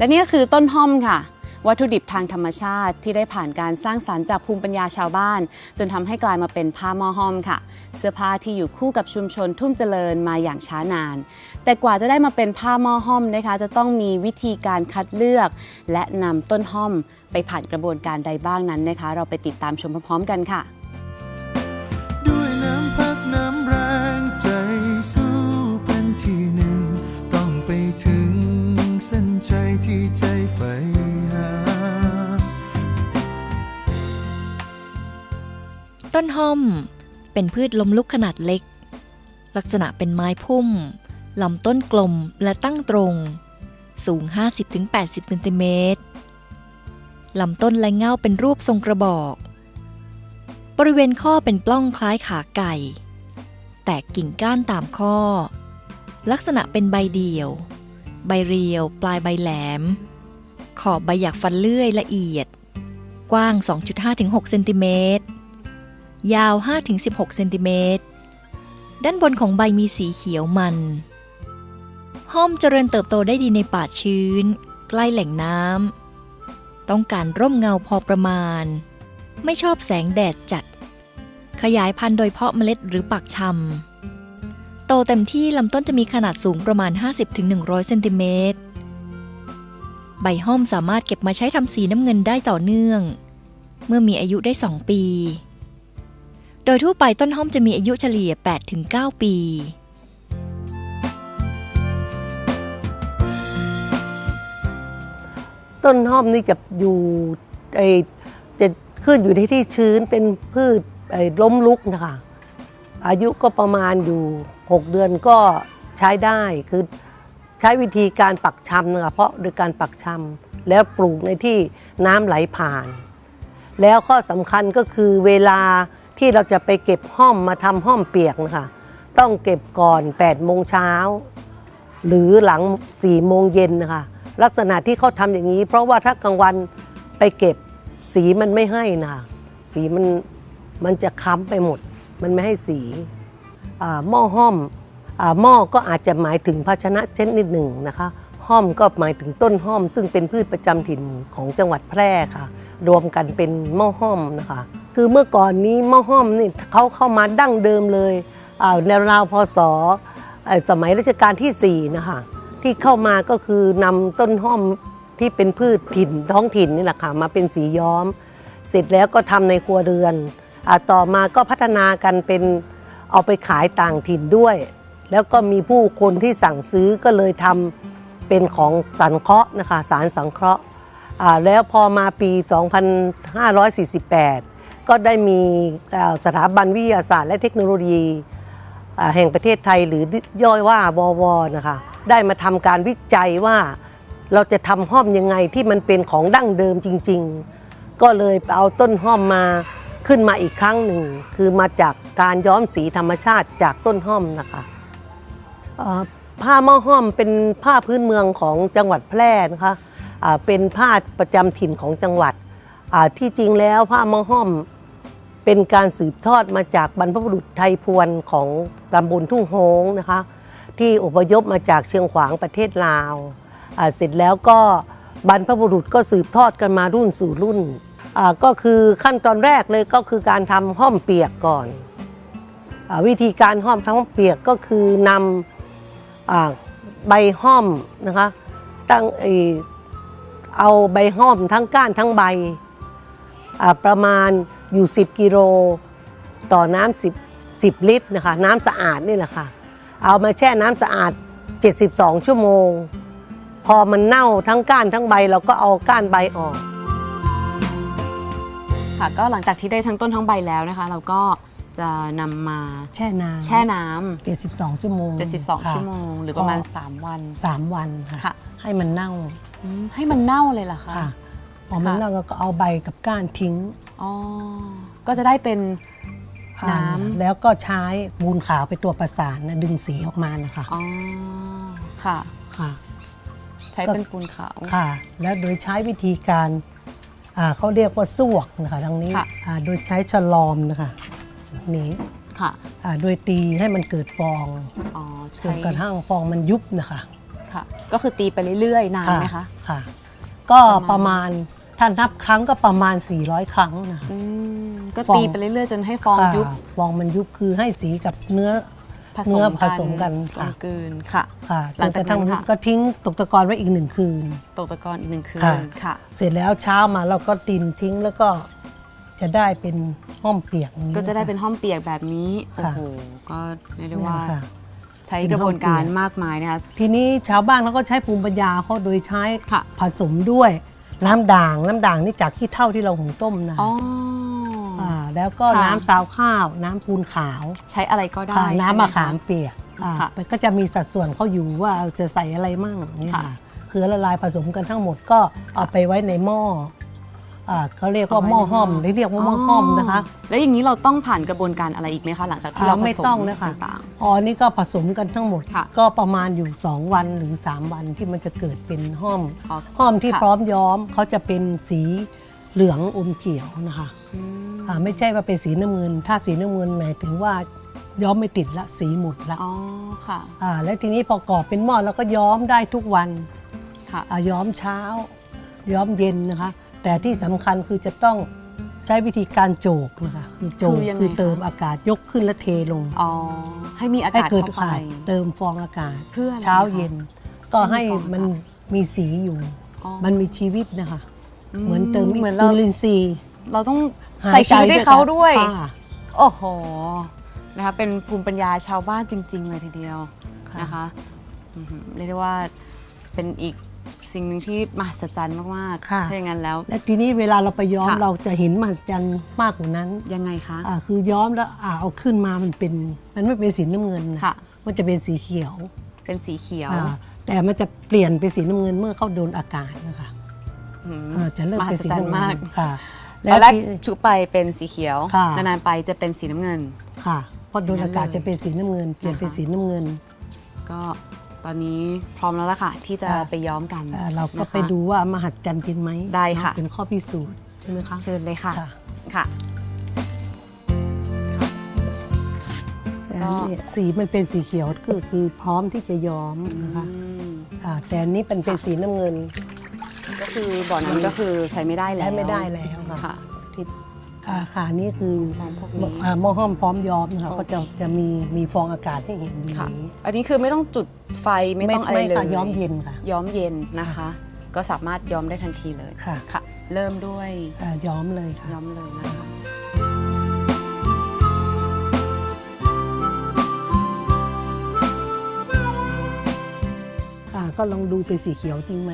และนี่ก็คือต้นห้อมค่ะ วัตถุดิบทางธรรมชาติที่ได้ผ่านการสร้างสรรค์จากภูมิปัญญาชาวบ้าน จนทำให้กลายมาเป็นผ้าหม้อห้อมค่ะ เสื้อผ้าที่อยู่คู่กับชุมชนทุ่งเจริญมาอย่างช้านาน แต่กว่าจะได้มาเป็นผ้าหม้อห้อมนะคะ จะต้องมีวิธีการคัดเลือก และนำต้นห้อมไปผ่านกระบวนการใดบ้างนั้นนะคะ เราไปติดตามชมพร้อมๆกันค่ะ ที่ใจใฝ่หา ต้นหอม เป็นพืชลมลุกขนาดเล็ก ลักษณะเป็นไม้พุ่ม ลำต้นกลมและตั้งตรง สูง 50-80เซนติเมตรลำต้นและเงาเป็นรูปทรงกระบอก บริเวณข้อเป็นปล้องคล้ายขาไก่ แตกกิ่งก้านตามข้อ ลักษณะเป็นใบเดี่ยว ใบเรียว ปลายใบแหลม ขอบใบหยักฟันเลื่อยละเอียด กว้าง 2.5-6เซนติเมตร ยาว 5-16เซนติเมตร ด้านบนของใบมีสีเขียวมัน ห้อมเจริญเติบโตได้ดีในป่าชื้น ใกล้แหล่งน้ำ ต้องการร่มเงาพอประมาณ ไม่ชอบแสงแดดจัด ขยายพันธุ์โดยเพาะเมล็ดหรือปักชำ โตเต็มที่ลำต้นจะมีขนาดสูงประมาณ 50-100 เซนติเมตร ใบห้อมสามารถเก็บมาใช้ทำสีน้ำเงินได้ต่อเนื่อง เมื่อมีอายุได้ 2 ปี โดยทั่วไปต้นห้อมจะมีอายุเฉลี่ย 8-9 ปีต้นห้อมนี่จะอยู่ไอจะขึ้นอยู่ในที่ชื้นเป็นพืชไอ้ล้มลุกนะคะ อายุก็ประมาณอยู่ 6 เดือนก็ใช้ได้คือใช้วิธีการปักชำนะคะเพราะโดยการปักชำแล้วปลูกในที่น้ำไหลผ่าน แล้วข้อสำคัญก็คือเวลาที่เราจะไปเก็บห้อมมาทำห้อมเปียกนะคะต้องเก็บก่อน8โมงเช้าหรือหลัง4โมงเย็นนะคะลักษณะที่เขาทำอย่างนี้ เพราะว่าถ้ากลางวันไปเก็บสีมันไม่ให้นะคะสีมันมันจะค้ำไปหมด มันไม่ให้สีหม้อห้อมอหม้อก็อาจจะหมายถึงภาชนะเช่นนิดหนึ่งนะคะห้อมก็หมายถึงต้นห้อม ซึ่งเป็นพืชประจำถิ่นของจังหวัดแพร่ค่ะ รวมกันเป็นหม้อห้อมนะคะ คือเมื่อก่อนนี้หม้อห้อมนี่เขาเข้ามาดั้งเดิมเลยในราวพศสมัยรัชกาลที่สี่นะคะที่เข้ามาก็คือนำต้นห้อมที่เป็นพืชถิ่นท้องถิ่นนี่แหละค่ะมาเป็นสีย้อม เสร็จแล้วก็ทำในครัวเรือน ต่อมาก็พัฒนากันเป็นเอาไปขายต่างถิ่นด้วย แล้วก็มีผู้คนที่สั่งซื้อก็เลยทำเป็นของสังเคราะห์นะคะสารสังเคราะห์แล้วพอมาปี 2548 ก็ได้มีสถาบันวิทยาศาสตร์และเทคโนโลยีแห่งประเทศไทยหรือย่อยว่าววนะคะได้มาทำการวิจัยว่าเราจะทำห้อมยังไงที่มันเป็นของดั้งเดิมจริง ๆ ก็เลยเอาต้นห้อมมา ขึ้นมาอีกครั้งหนึ่ง คือมาจากการย้อมสีธรรมชาติจากต้นห้อมนะคะผ้าหม้อห้อมเป็นผ้าพื้นเมืองของจังหวัดแพร่นะคะเป็นผ้าประจำถิ่นของจังหวัดที่จริงแล้วผ้าหม้อห้อมเป็นการสืบทอดมาจากบรรพบุรุษไทยพวนของตำบลทุ่งโฮงนะคะที่อพยพมาจากเชียงขวางประเทศลาวเสร็จแล้วก็บรรพบุรุษก็สืบทอดกันมารุ่นสู่รุ่น ก็คือขั้นตอนแรกเลยก็คือการทำห้อมเปียกก่อนอวิธีการห้อมทั้งเปียกก็คือนำอใบห้อมนะคะตั้งเอาใบห้อมทั้งก้านทั้งใบประมาณอยู่ 10 กิโลต่อน้ำ10 10 ลิตรนะคะน้ำสะอาดนี่แหละค่ะเอามาแช่น้ำสะอาด 72 ชั่วโมง พอมันเน่าทั้งก้านทั้งใบเราก็เอาก้านใบออก ค่ะ ก็หลังจากที่ได้ทั้งต้นทั้งใบแล้วนะคะ เราก็จะนำมาแช่น้ำแช่น้ำ72 ชั่วโมง72 ค่ะชั่วโมง หรือประมาณพ3วัน สามวันค่ะ ค่ะ ให้มันเน่าอืมให้มันเน่าเลยเหรอคะค่ะพอมันค่ะเน่าเราก็เอาใบกับก้านทิ้งอ๋อก็จะได้เป็น อ่าน้ำ แล้วก็ใช้มูลขาวเป็นตัวประสานนะดึงสีออกมานะคะอ๋อค่ะ ค่ะ ใช้เป็นปูนขาว ค่ะ แล้วโดยใช้วิธีการ อ่าเขาเรียกว่าสวกนะคะทางนี้ค่ะ อ่าโดยใช้ฉลอมนะคะแบบนี้ค่ะอ่าโดยตีให้มันเกิดฟองอ๋อจใช้นกระทั่งฟองมันยุบนะคะ ค่ะ ก็คือตีไปเรื่อยๆนานไหมคะ ค่ะ ก็ปประระมามาณณถ้านับครั้งก็ประมาณ 400 ครั้งนะคะ อืมก็ฟอง ตีไปเรื่อยๆ จนให้ฟองค่ะยุบฟองมันยุบคือให้สีกับเนื้อผส เนื้อมผสมกันกลค่ะมกลืนค่ะ ค่ะหลังจากนั้นจนระทั่ค่ะ ก็ทิ้งตกตะกอนไว้อีกหนึ่งคืน ตกตะกอนอีกหนึ่งคืนค่ะ ค่ะ เสร็จแล้วเช้ามาเราก็ดินทิ้งแล้วก็จะได้เป็นห้อมเปียกอย่างนี้ ก็จะได้เป็นค่ห้อมเปียกแบบนี้โอ้ค่ะ โหก็เรียกได้เนี่ยว่าค่ะ ใช้เป็นกระบวนการห้องเปียกมากมายนะคะ ทีนี้ชาวบ้านเขาก็ใช้ภูมิปัญญาเขาโดยใช้ค่ะ ผสมด้วย น้ำด่าง น้ำด่างนี่จากขี้เท่าที่เราหุงต้มนะ อ๋อ อาแล้วก็ค่ะ น้ำซาวข้าว น้ำปูนขาวใช้อะไรก็ได้ค่ะใช่ไหน้ำมะขามเปียกอ่าค่ะมันก็จะมีสัดส่วนเขาอยู่ว่าจะใส่อะไรมั่งเนี่ยค่ะค่ะคือละลายผสมกันทั้งหมดก็เอาไปไว้ในหม้ออ่าเขาเรียกว่าหม้อ ห้อมหรือเรียกว่าหม้อห้อมนะคะ แล้วอย่างนี้เราต้องผ่านกระบวนการอะไรอีกไหมคะ หลังจากที่เราอ่าไม่ผสต้องนะคะต่าง อ๋อนี่ก็ผสมกันทั้งหมด ค่ะก็ประมาณอยู่ 2 วันหรือ 3 วันที่มันจะเกิดเป็นห้อมๆอ๋อห้อมที่ค่ะ พร้อมย้อมเขาจะเป็นสีเหลืองอมเขียวนะคะอืมอ่า ไม่ใช่ว่าเป็นสีน้ำเงิน ถ้าสีน้ำเงินหมายถึงว่าย้อมไม่ติดละสีหมดละอ๋อค่ะอ่าแล้วทีนี้ประกอบเป็นหม้อแล้วก็ย้อมได้ทุกวันค่ะอ่าย้อมเช้า ย้อมเย็นนะคะ แต่ที่สำคัญคือจะต้องใช้วิธีการโจกนะคะคือโจกคือยังไงคือเติมคะ อากาศยกขึ้นและเทลง อ๋อให้มีอาให้กาศเกิดเข้าไปอากาศเติมฟองอากาศเพื่ออะไรเช้าคะเย็น ก็ให้ให้มีฟองอากาศมันมีสีอยู่ อ๋อมันมีชีวิตนะคะ เหมือนเติมเหมือนจุเราลินทรีย์ เราต้องหาย ใส่ชีวิตให้เขาด้วย ค่ะ โอ้โห นะคะเป็นภูมิปัญญาชาวบ้านจริง ๆ เลยทีเดียวค่ะ นะคะอื้อหือเรียกได้ว่าเป็นอีกสิ่งหนึ่งที่มหัศจรรย์มากๆค่ะ ถ้าอย่างนั้นแล้ว และทีนี้เวลาเราไปย้อมค่ะ เราจะเห็นมหัศจรรย์มากกว่านั้นยังไงคะ อ่าคือย้อมแล้วอ่าเอาขึ้นมามันเป็น มันไม่เป็นสีน้ำเงินนะค่ะ มันจะเป็นสีเขียวเป็นสีเขียวอ่าแต่มันจะเปลี่ยนเป็นสีน้ำเงินเมื่อเข้าโดนอากาศนะคะอืม อ่าจะเริ่มมหัเป็นศสีจรรย์น้ำเงิมาก นค่ะ ตอนแรกที่ ชุบไปเป็นสีเขียว ค่ะ นานๆไปจะเป็นสีน้ำเงิน ค่ะพอโดนอากาศอย่างนั้นเลยจะเป็นสีน้ำเงิน เปลี่ยนเป็นนะคะสีน้ำเงิน ก็ตอนนี้พร้อมแล้วล่ะค่ะ ที่จะค่ะ ไปย้อมกันอ่าเราก็นะคะ ไปดูว่ามหัศจรรย์จริงไหมได้ค่ะ เนาเป็นข้อพิสูจน์ใช่ไหมคะ เชิญเลยค่ะค่ะ ค่ะ แต่อันนี้สีมันเป็นสีเขียวก็คือพร้อมที่จะย้อมนะคะอืม อ่าแต่อันนี้เป็นเป็นสีน้ำเงิน ก็คือบ่อนั้นก็คือใช้ไม่ได้แล้วใช้ไม่ได้แล้วค่ะค่ะที่อาขานี่คือมองพวกนี้ อ่าหม้อห้อมพร้อมย้อมนะคะโอเคก็จะจะมีมีฟองอากาศให้เห็นอยู่ค่ะนี้อันนี้คือไม่ต้องจุดไฟไม่ต้องอะไรเลยค่ะย้อมเย็นค่ะ ย้อมเย็นนะคะ ก็สามารถย้อมได้ทันทีเลยค่ะค่ะ เริ่มด้วยอ่าย้อมเลยค่ะ ย้อมเลยนะคะอ่าก็ลองดูเป็นสีเขียวจริงไหม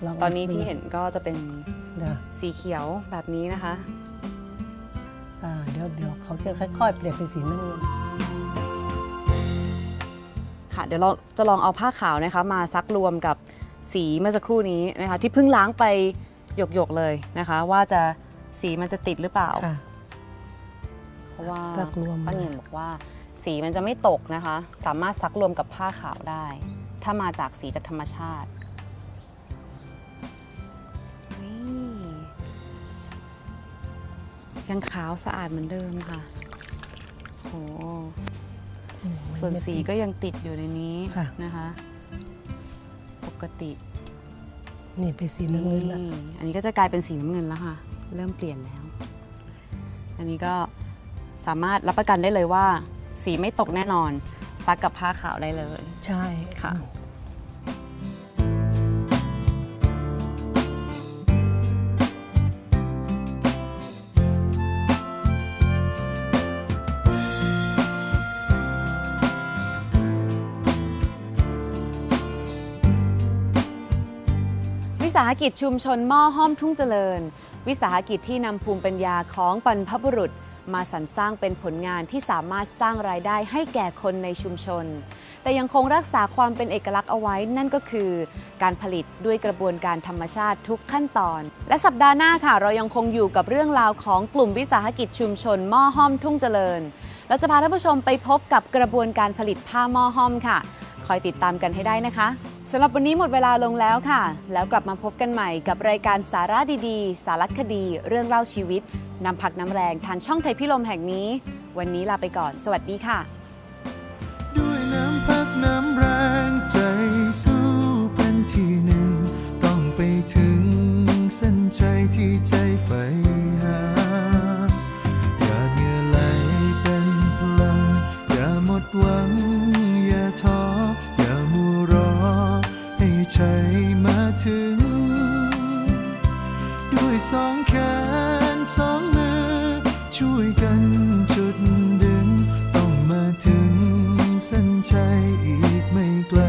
ค่ะลงตอนนี้ที่เห็นก็จะเป็นเดี๋ยวสีเขียวแบบนี้นะคะ อ่าเดี๋ยวเดี๋ยวเขาจะค่อยๆเปลี่ยนเป็นสีน้ำเงินค่ะเดี๋ยวเราจะลองเอาผ้าขาวนะคะ มาซักรวมกับสีเมื่อสักครู่นี้นะคะ ที่เพิ่งล้างไปหยกๆเลยนะคะ ว่าจะสีมันจะติดหรือเปล่า ค่ะ เพราะว่าซักรวม ป้าเงินบอกว่า สีมันจะไม่ตกนะคะ สามารถซักรวมกับผ้าขาวได้ ถ้ามาจากสีจากธรรมชาติ ยังขาวสะอาดเหมือนเดิมค่ะโหส่วนสีก็ยังติดอยู่ในนี้ค่ะ นะคะ ปกตินี่เป็นสีน้ำเงินแล้วนี่อันนี้ก็จะกลายเป็นสีน้ำเงินแล้วค่ะ เริ่มเปลี่ยนแล้ว อันนี้ก็สามารถรับประกันได้เลยว่า สีไม่ตกแน่นอนซักกับผ้าขาวได้เลย ใช่ค่ะาหกิจชุมชนหม้อห้อมทุ่งเจริญ วิสาหกิจที่นำภูมิปัญญาของบรรพบุรุษ มาสรรสร้างเป็นผลงานที่สามารถสร้างรายได้ให้แก่คนในชุมชน แต่ยังคงรักษาความเป็นเอกลักษณ์เอาไว้นั่นก็คือ การผลิตด้วยกระบวนการธรรมชาติทุกขั้นตอน และสัปดาห์หน้าค่ะ เรายังคงอยู่กับเรื่องราวของกลุ่มวิสาหกิจชุมชนหม้อห้อมทุ่งเจริญ เราจะพาท่านผู้ชมไปพบกับกระบวนการผลิตผ้าหม้อห้อมค่ะ คอยติดตามกันให้ได้นะคะ สำหรับวันนี้หมดเวลาลงแล้วค่ะ แล้วกลับมาพบกันใหม่กับรายการสาระดีๆ สารคดี เรื่องเล่าชีวิตนำพักน้ำแรงทางช่องไทยพิลมแห่งนี้ วันนี้ลาไปก่อน สวัสดีค่ะ ด้วยน้ำพักน้ำแรงใจสู้เป็นที่หนึ่ง ต้องไปถึงเส้นชัยที่ใจใฝ่ ให้ชัยมาถึง ด้วยสองแขนสองมือ ช่วยกันจุดดึง ต้องมาถึงเส้นชัยอีกไม่ไกล